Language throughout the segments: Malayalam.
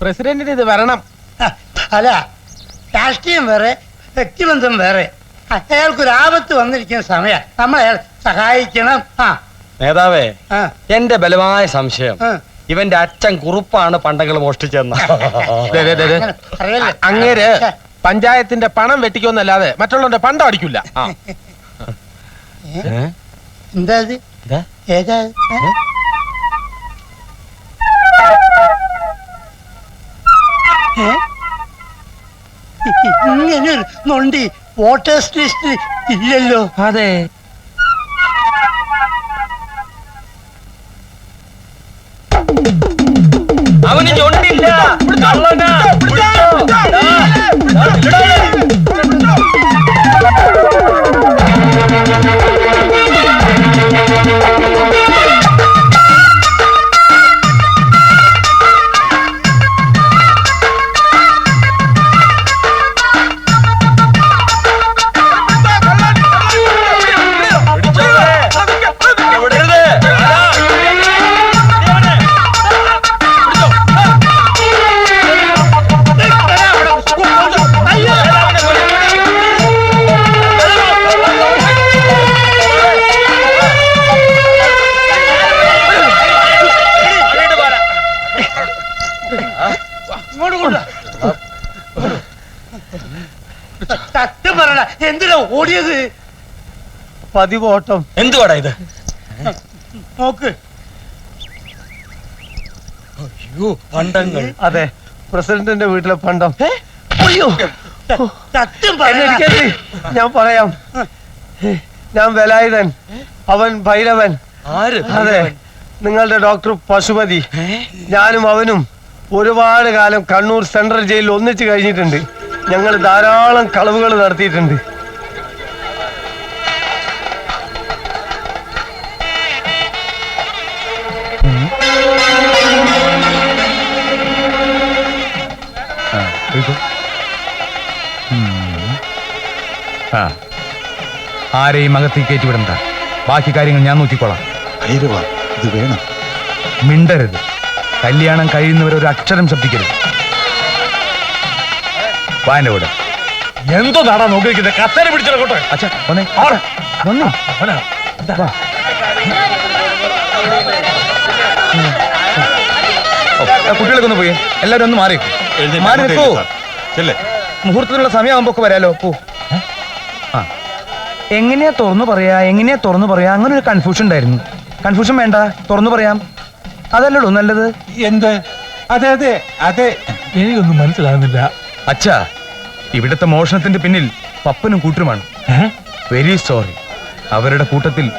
പ്രസിഡന്റിന് ഇത് വരണം അല്ല രാഷ്ട്രീയം വേറെ വ്യക്തിബന്ധം വേറെ അയാൾക്കൊരു ആപത്ത് വന്നിരിക്കുന്ന സമയം നമ്മൾ അയാൾ സഹായിക്കണം ആ നേതാവേ ആ എന്റെ ബലമായ സംശയം ആ. ഇവന്റെ അച്ഛൻ കുറുപ്പാണ് പണ്ടങ്ങൾ മോഷ്ടിച്ചെന്ന് ദേ, ദേ, ദേ, ദേ. അങ്ങനെ പറയല്ലേ. അങ്ങേര് പഞ്ചായത്തിന്റെ പണം വെട്ടിക്കൊന്നല്ലാതെ മറ്റുള്ളവന്റെ പണ്ടം അടിക്കില്ല ആ. എന്താ ഇത് ഏതാ ഇത്? ഏ? ഏ? ഇങ്ങനെ നൊണ്ടി വോട്ടേഴ്സ് ലിസ്റ്റ് ഇല്ലല്ലോ. അതെ. പറയണ എന്തിനാ ഓടിയത്? പതിവോട്ടം. എന്തുവാടാ ഇത്? നോക്ക്. അയ്യോ പണ്ടങ്ങൾ. അതെ. പ്രസിഡന്റിന്റെ വീട്ടിലെ പണ്ടം. അയ്യോ. സത്യം എന്നെ ഞാൻ പറയാം. ഞാൻ വേലായുധൻ അവൻ ഭൈരവൻ. ആര് അതെ. നിങ്ങളുടെ ഡോക്ടർ പശുപതി. ഞാനും അവനും ഒരുപാട് കാലം കണ്ണൂർ സെൻട്രൽ ജയിലിൽ ഒന്നിച്ചു കഴിഞ്ഞിട്ടുണ്ട്. ഞങ്ങൾ ധാരാളം കളവുകൾ നടത്തിയിട്ടുണ്ട്. ആ. ആരെയും അകത്തേക്ക് കയറ്റിവിടണ്ട ബാക്കി കാര്യങ്ങൾ ഞാൻ നോക്കിക്കോളാം. ഇത് വേണം. മിണ്ടരുത്. കല്യാണം കഴിയുന്നവരൊരു അക്ഷരം ശബ്ദിക്കരുത്. വാന്റെ കൂടെ എന്തോ നാടാ നോക്കിയിരിക്കുന്നത് കത്തേര പിടിച്ചിടക്കോട്ടെ അച്ഛാ വന്നേ. വന്നു. വാ. ഓ, ആ, കുട്ടികളൊക്കെ ഒന്ന് പോയി. എല്ലാവരും ഒന്ന് മാറി. മാറി നിൽക്കൂ. മുഹൂർത്തത്തിനുള്ള സമയമാകുമ്പോ ഒക്കെ വരാലോ. പോ. ആ. എങ്ങനെയാ തുറന്നു പറയാ? എങ്ങനെയാ തുറന്നു പറയാ? അങ്ങനെ ഒരു കൺഫ്യൂഷൻ ഉണ്ടായിരുന്നു. കൺഫ്യൂഷൻ വേണ്ട. തുറന്നു പറയാം. അതല്ലടോ നല്ലത്? എന്ത്? അതെ അതെ അതെ. എനിക്കൊന്നും മനസ്സിലാകുന്നില്ല. അച്ഛാ ഇവിടുത്തെ മോഷണത്തിന്റെ പിന്നിൽ പപ്പനും കൂട്ടരുമാണ്. വെരി സോറി അവരുടെ കൂട്ടത്തിൽ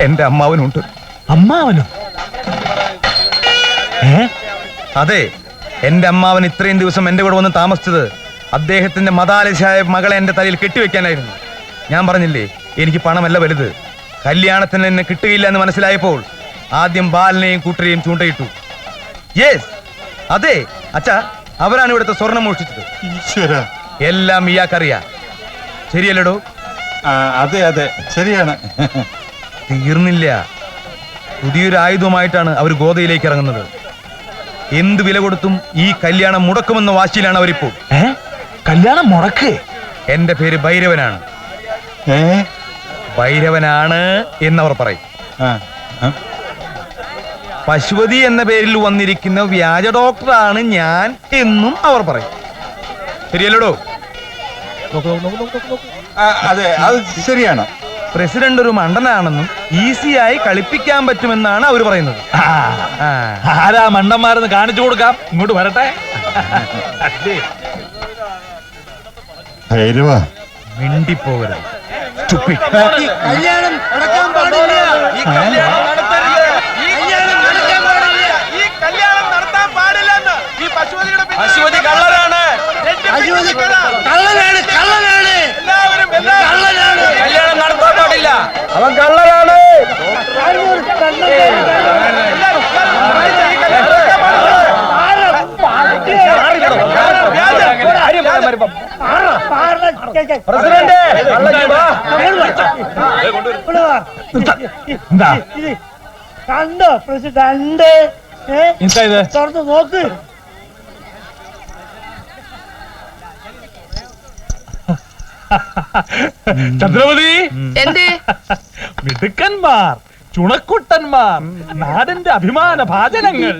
എന്റെ അമ്മാവനുണ്ട്. അമ്മാവനോ? ഏ? അതെ എന്റെ അമ്മാവൻ ഇത്രയും ദിവസം എന്റെ കൂടെ വന്ന് താമസിച്ചത് അദ്ദേഹത്തിന്റെ മതാലശായ മകളെ എന്റെ തലയിൽ കെട്ടിവെക്കാനായിരുന്നു. ഞാൻ പറഞ്ഞില്ലേ എനിക്ക് പണമല്ല വലുത്. കല്യാണത്തിന് എന്നെ കിട്ടുകയില്ല എന്ന് മനസ്സിലായപ്പോൾ ആദ്യം ബാലനെയും കൂട്ടരെയും ചൂണ്ടയിട്ടു. യെസ് അതെ അച്ഛാ അവരാണ് ഇവിടുത്തെ സ്വർണം മോഷ്ടിച്ചത്. ഈശ്വര. എല്ലാം ഇയാൾക്കറിയാം. ശരിയല്ലടോ? അതെ അതെ. ശരിയാണ്. തീർന്നില്ല. പുതിയൊരു ആയുധമായിട്ടാണ് അവർ ഗോതയിലേക്ക് ഇറങ്ങുന്നത്. എന്ത് വില കൊടുത്തും ഈ കല്യാണം മുടക്കുമെന്ന വാശിയിലാണ് അവരിപ്പോൾ. കല്യാണം മുടക്ക്? എന്റെ പേര് ഭൈരവനാണ്. ഭൈരവനാണ് എന്നവർ പറയും. പശുപതി എന്ന പേരിൽ വന്നിരിക്കുന്ന വ്യാജ ഡോക്ടറാണ് ഞാൻ എന്നും അവർ പറയും. ശരിയല്ലടോ? അതെ അത് ശരിയാണ്. പ്രസിഡന്റ് ഒരു മണ്ടനാണെന്നും ഈസിയായി കളിപ്പിക്കാൻ പറ്റുമെന്നാണ് അവർ പറയുന്നത്. ആരാ മണ്ടന്മാരെന്ന് കാണിച്ചു കൊടുക്കാം. ഇങ്ങോട്ട് വരട്ടെ. ാണ് മിണ്ടിപ്പോകരുത്. കല്യാണം നടക്കാൻ പാടില്ല. ഈ കല്യാണം നടത്തരുത്. ഈ കല്യാണം നടക്കാൻ പാടില്ല. ഈ കല്യാണം നടത്താൻ പാടില്ല ഈ പശുപതിയുടെ പശുപതി ചന്ദ്രപതി കണ്ടോ? ഇത്? ചന്ദ്രമതി? മിടുക്കന്മാർ ചുണക്കുട്ടന്മാർ നാടിന്റെ അഭിമാന ഭാചനങ്ങൾ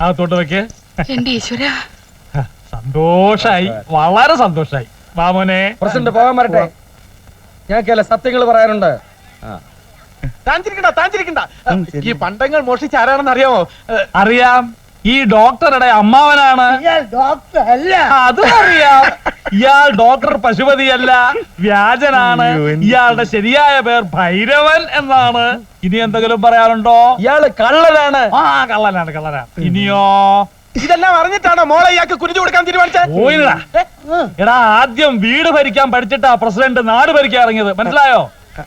ആ. തോട്ട് വെക്കേ സന്തോഷായി വളരെ സന്തോഷായി. വാമോനെ പ്രസിഡന്റ് പോകാൻ വരട്ടെ. ഞാൻ ചില സത്യങ്ങൾ പറയാനുണ്ട്? താഞ്ചിരിക്കണ്ട താഞ്ചിരിക്കണ്ട. ഈ പണ്ടങ്ങൾ മോഷിച്ച ആരാണെന്ന് അറിയാമോ? അറിയാം. ഈ ഡോക്ടറുടെ അമ്മാവനാണ്. ഇയാൾ ഡോക്ടർ അല്ല. അതും അറിയാം. ഇയാൾ ഡോക്ടർ പശുപതിയല്ല വ്യാജനാണ്. ഇയാളുടെ ശരിയായ പേർ ഭൈരവൻ എന്നാണ്. ഇനി എന്തെങ്കിലും പറയാനുണ്ടോ? ഇയാൾ കള്ളനാണ്. ആ കള്ളനാണ് കള്ളനാണ്. ഇനിയോ ഇതെല്ലാം അറിഞ്ഞിട്ടാണോ മോളെ ഇയാൾക്ക് കുരുതി കൊടുക്കാൻ തീരുമാനിച്ചത്? എടാ ആദ്യം വീട് ഭരിക്കാൻ പഠിച്ചിട്ടാ പ്രസിഡന്റ് നാട് ഭരിക്കാൻ ഇറങ്ങിയത്. മനസ്സിലായോ?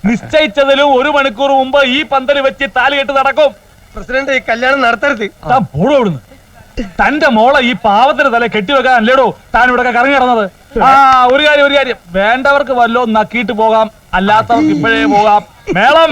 നിശ്ചയിച്ചതിലും ഒരു മണിക്കൂർ മുമ്പ് ഈ പന്തൽ വെച്ച് താലി കെട്ട് നടക്കും. പ്രസിഡന്റ് ഈ കല്യാണം നടത്തരുത്. താൻ പോടും അവിടുന്ന്. തന്റെ മോളെ ഈ പാവത്തിന് തല കെട്ടിവെക്കാൻ അല്ലേടോ താൻ ഇവിടെ കറങ്ങി കിടന്നത് ആ ഒരു കാര്യം ഒരു കാര്യം. വേണ്ടവർക്ക് വല്ലോ നക്കിയിട്ട് പോകാം. അല്ലാത്തവർക്ക് ഇപ്പോഴേ പോകാം. മേളം.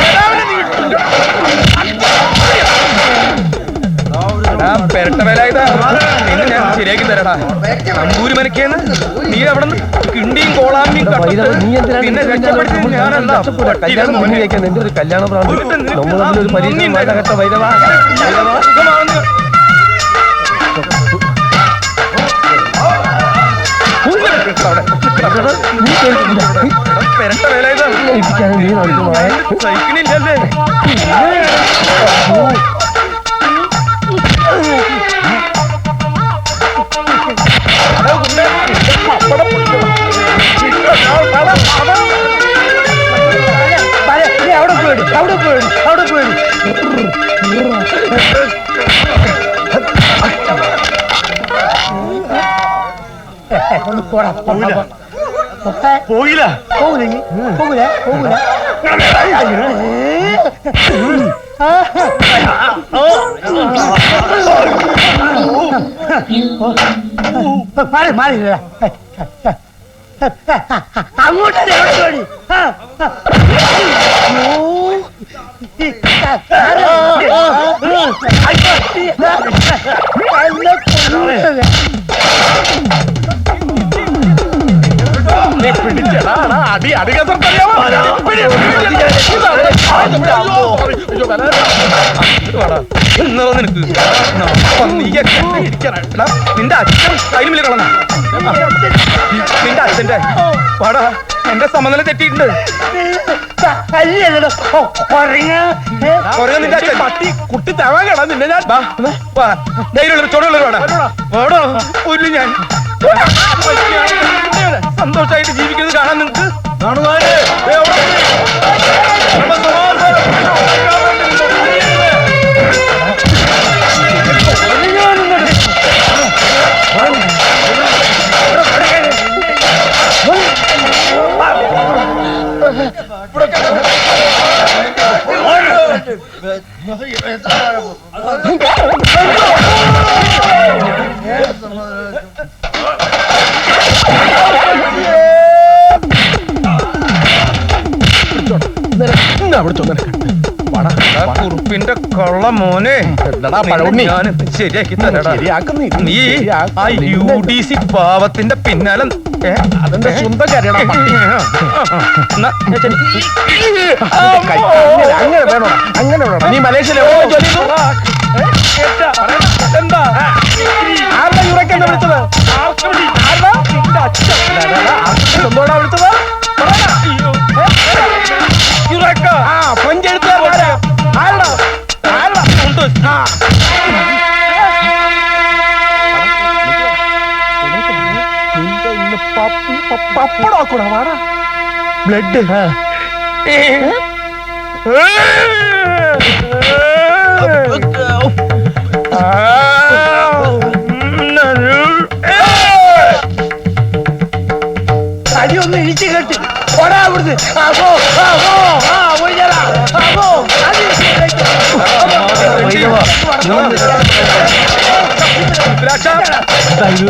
കൊണ്ടാ തിരണ്ട അയ്യോ ഇവിടെ പത്ത്. പെരട്ട വേല ഇതാ. നിന്നെ ഞാൻ ശരിയാക്കി തരടാ. നമ്പൂരി മനക്കേന്ന്? നീ അവിടെ കിണ്ടിയും കോളാമ്പിയും നിന്നെ രക്ഷപ്പെടുത്തി വെക്കാൻ നിന്റെ ഒരു കല്യാണ പ്രാന്ത്? നമ്മൾ തമ്മിൽ ഒരു പരീക്ഷ വൈരവ പെരട്ട വേല ഇതാ. നീ നടക്കുമായ സഹിക്കണില്ലല്ലേ. ഒന്ന് പോടാ പോകില്ല പോയില്ല പോകില്ല നീ പോകില്ല പോകില്ല മാറി മാറി നിന്റെ അച്ഛൻ അതിന് കളഞ്ഞ നിന്റെ അച്ഛന്റെ പാടാ എന്റെ സമനില തെറ്റിയിട്ടുണ്ട്. നിന്റെ അച്ഛൻ. പട്ടി കുട്ടി തവാൻ കേടാ നിന്നെ ഞാൻ. വാ, ചോടുള്ള വാടാ. വാടോ, കൊല്ലും ഞാൻ. സന്തോഷമായിട്ട് ജീവിക്കുന്നത് കാണാൻ നിങ്ങക്ക് മോനെ. ഞാൻ ശരിയാക്കി തരടാ. നീ ആ യു ഡി സി പാവത്തിന്റെ പിന്നാലെ ഏ? അതെന്റെ സ്വന്തം കാര്യമാണ് എന്നാ, ഞാൻ ശരി. അങ്ങനെ നീ മലേഷ്യയിൽ എവിടെ ജോലി ചെയ്തു. എന്താ? ആരുടെ യുറക്ക എന്നെ വിളിച്ചത്? ആരുടെ? എന്തോടാ വിളിച്ചത്? യുറക്ക ആ ഫ്രഞ്ച് ആരുടെ ആ നിന്റെ ഇന്ന് പപ്പ- പ- പപ്പടാക്കൂടാ വാടാ ബ്ലഡ് അടി ഒന്ന് ഇടിച്ചു കെട്ടി ഓടാ അവിടുന്ന് ആ,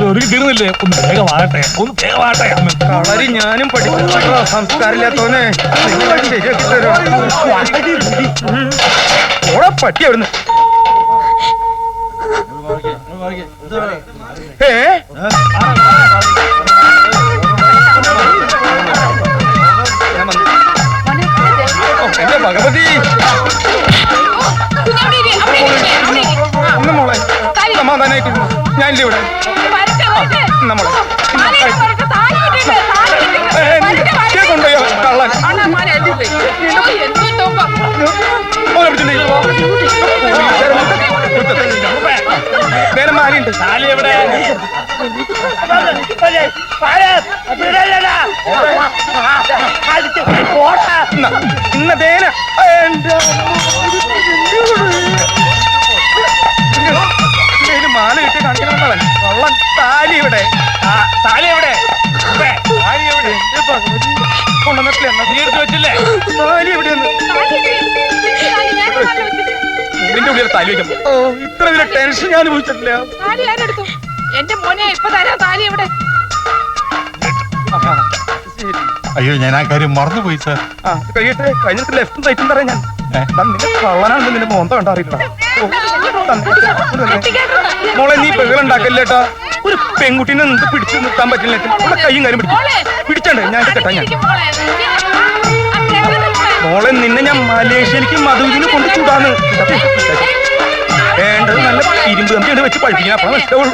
ഒരു തീർന്നില്ലേ ഒന്ന് വേഗമാകട്ടെ ഒന്ന് വേഗം വാഴട്ടെ കളരി ഞാനും പഠിച്ചു സംസ്കാരമില്ലാത്തവനെ ശരിയാക്കി തരാം പട്ടി അവിടുന്ന് ഏ എന്റെ ഭഗവതി. ഞാനില്ല ഇവിടെ വെച്ചില്ലേ? താലി എവിടെയെന്ന് നിന്റെ ഉള്ളിൽ താലി വെക്കാം ഓ ഇത്ര വലിയ ടെൻഷൻ ഞാൻ അനുഭവിച്ചിട്ടില്ല. താലി ആരെടുത്തു? എന്റെ മോനെ ഇപ്പൊ തരാം താലി എവിടെ? അയ്യോ ഞാൻ ആ കാര്യം മറന്നുപോയി സാർ ആ ഇത് കഴിയട്ടെ കഴിഞ്ഞിട്ട് ലെഫ്റ്റും റൈറ്റും തരാം ഞാൻ. ദാ നിന്റെ കള്ളനാണെന്ന് നിന്റെ മോന്ത കണ്ടറിയില്ല മോളെ നീ ബഹളുണ്ടാക്കല്ലേട്ടാ ഒരു പെൺകുട്ടീനെ നിങ്ങൾക്ക് പിടിച്ചു നിർത്താൻ പറ്റില്ല ഇവിടെ കൈയും കാര്യം പിടിച്ചു മോളെ. പിടിച്ചണ്ടേ ഞാൻ ഇത് കെട്ടാ ഞാൻ. മോളെ. നിന്നെ ഞാൻ മലേഷ്യയിലേക്ക് മധുവിന് കൊണ്ട് ചൂടാന്ന് വേണ്ടത് നല്ല ഇരുമ്പ് കമ്പിയാണ് വെച്ച് പഴിപ്പിക്കണം അപ്പൊ ഇഷ്ടമുള്ളൂ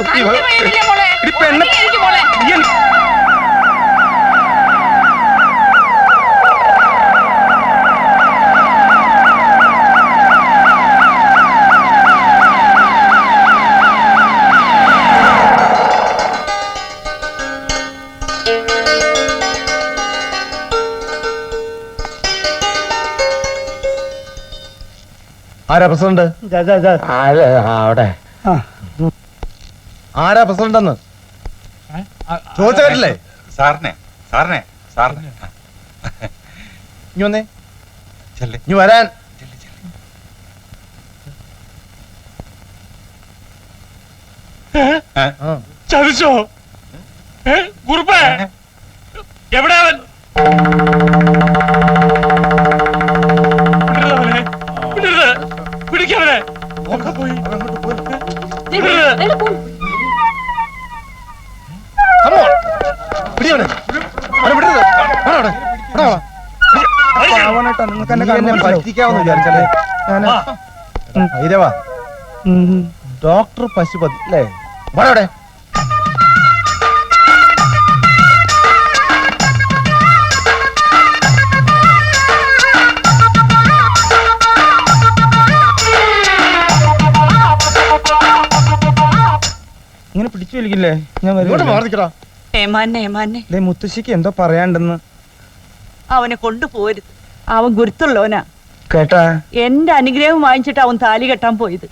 ഇപ്പൊ അഞ്ച് ആരാ പ്രസിഡന്റ്. അവിടെ. ആരാ പ്രസിഡന്റ് എന്ന് ചോദിച്ച കേട്ടില്ലേ സാറിനെ സാറിനെ സാറിനെ. ഇനി വന്നേ. ചെല്ലേ. ഇനി വരാൻ. ചതിച്ചോ? കുറുപ്പേ? എവിടെ അവൻ? പിടിക്കവനെ പോയി വിടരുത്. Come on. പിടി അവനെ. അവനെ വിടരുത്. വാ അവിടെ. ഇവിടെ വാ. പാവനായിട്ടാ നിങ്ങൾക്ക് എന്നെ നീ എന്നെ വിചാരിച്ചല്ലേ വാ. ഭൈരവാ ഡോക്ടർ പശുപതി അല്ലേ അവിടെ ഇങ്ങനെ പിടിച്ചു വലിക്കില്ലേ? ഞാൻ ഇങ്ങോട്ട് വരും മാറിക്കടാ. ഏമാനെ ഏമാനെ. ദേ മുത്തശ്ശിക്ക് എന്തോ പറയാണ്ടെന്ന്. അവനെ കൊണ്ടുപോരുത് അവൻ ഗുരുത്തുള്ളവനാ. കേട്ടാ? എന്റെ അനുഗ്രഹം വാങ്ങിച്ചിട്ട് അവൻ താലി കെട്ടാൻ പോയത്.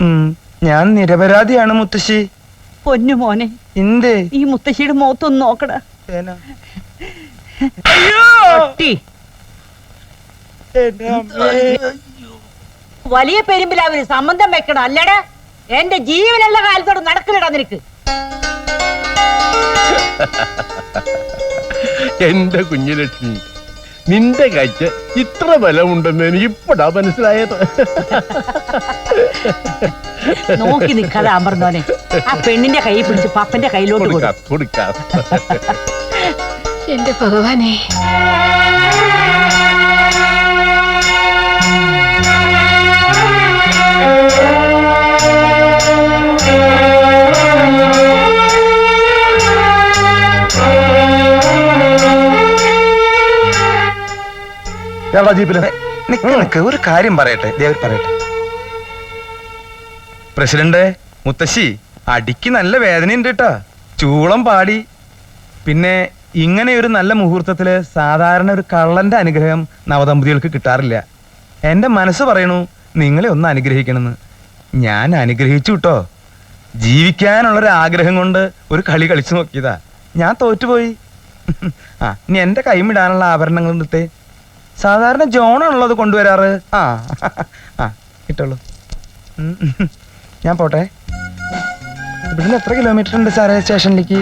ഞാൻ നിരപരാധിയാണ് മുത്തശ്ശി. പൊന്നു മോനെ. എന്തേ? ഈ മുത്തശ്ശിയുടെ മുഖത്തൊന്ന് നോക്കടാ. വലിയ പെരുമ്പിലാവിന് സംബന്ധം വെക്കണം അല്ലടാ. എന്റെ ജീവനുള്ള കാലത്തോട് നടക്കില്ലടാ നിനക്ക്. എന്റെ കുഞ്ഞുലക്ഷ്മി നിന്റെ കാഴ്ച ഇത്ര ബലമുണ്ടെന്ന് എനിക്ക് ഇപ്പടാ മനസ്സിലായത്. നോക്കി നിൽക്കാതെ അമർന്നോനെ ആ പെണ്ണിന്റെ കൈ പിടിച്ച് പപ്പന്റെ കയ്യിലോട്ട് കൊടുക്കും കൊടുക്കാം കൊടുക്കാം. എന്റെ ഭഗവാനെ. കേരള ജീപ്പിൽ. നിക്ക് നിക്ക് ഒരു കാര്യം പറയട്ടെ. ദേവർ പറയട്ടെ. പ്രസിഡന്റ് മുത്തശ്ശി അടിക്ക് നല്ല വേദനയുണ്ട് കേട്ടാ. ചൂളം പാടി. പിന്നെ ഇങ്ങനെ ഒരു നല്ല മുഹൂർത്തത്തിൽ സാധാരണ ഒരു കള്ളന്റെ അനുഗ്രഹം നവദമ്പതികൾക്ക് കിട്ടാറില്ല. എന്റെ മനസ്സ് പറയണു നിങ്ങളെ ഒന്ന് അനുഗ്രഹിക്കണമെന്ന്. ഞാൻ അനുഗ്രഹിച്ചു കേട്ടോ ജീവിക്കാനുള്ളൊരു ആഗ്രഹം കൊണ്ട് ഒരു കളി കളിച്ചു നോക്കിയതാ. ഞാൻ തോറ്റുപോയി. ആ ഇനി എന്റെ കൈമിടാനുള്ള ആഭരണങ്ങൾ എടുത്തേ സാധാരണ ജോണാണല്ലോ അത് കൊണ്ടുവരാറ്. ആ. ആ കിട്ടുള്ളൂ. ഞാൻ പോട്ടെ. ഇവിടുന്ന് എത്ര കിലോമീറ്റർ ഉണ്ട് സാറേ സ്റ്റേഷനിലേക്ക്?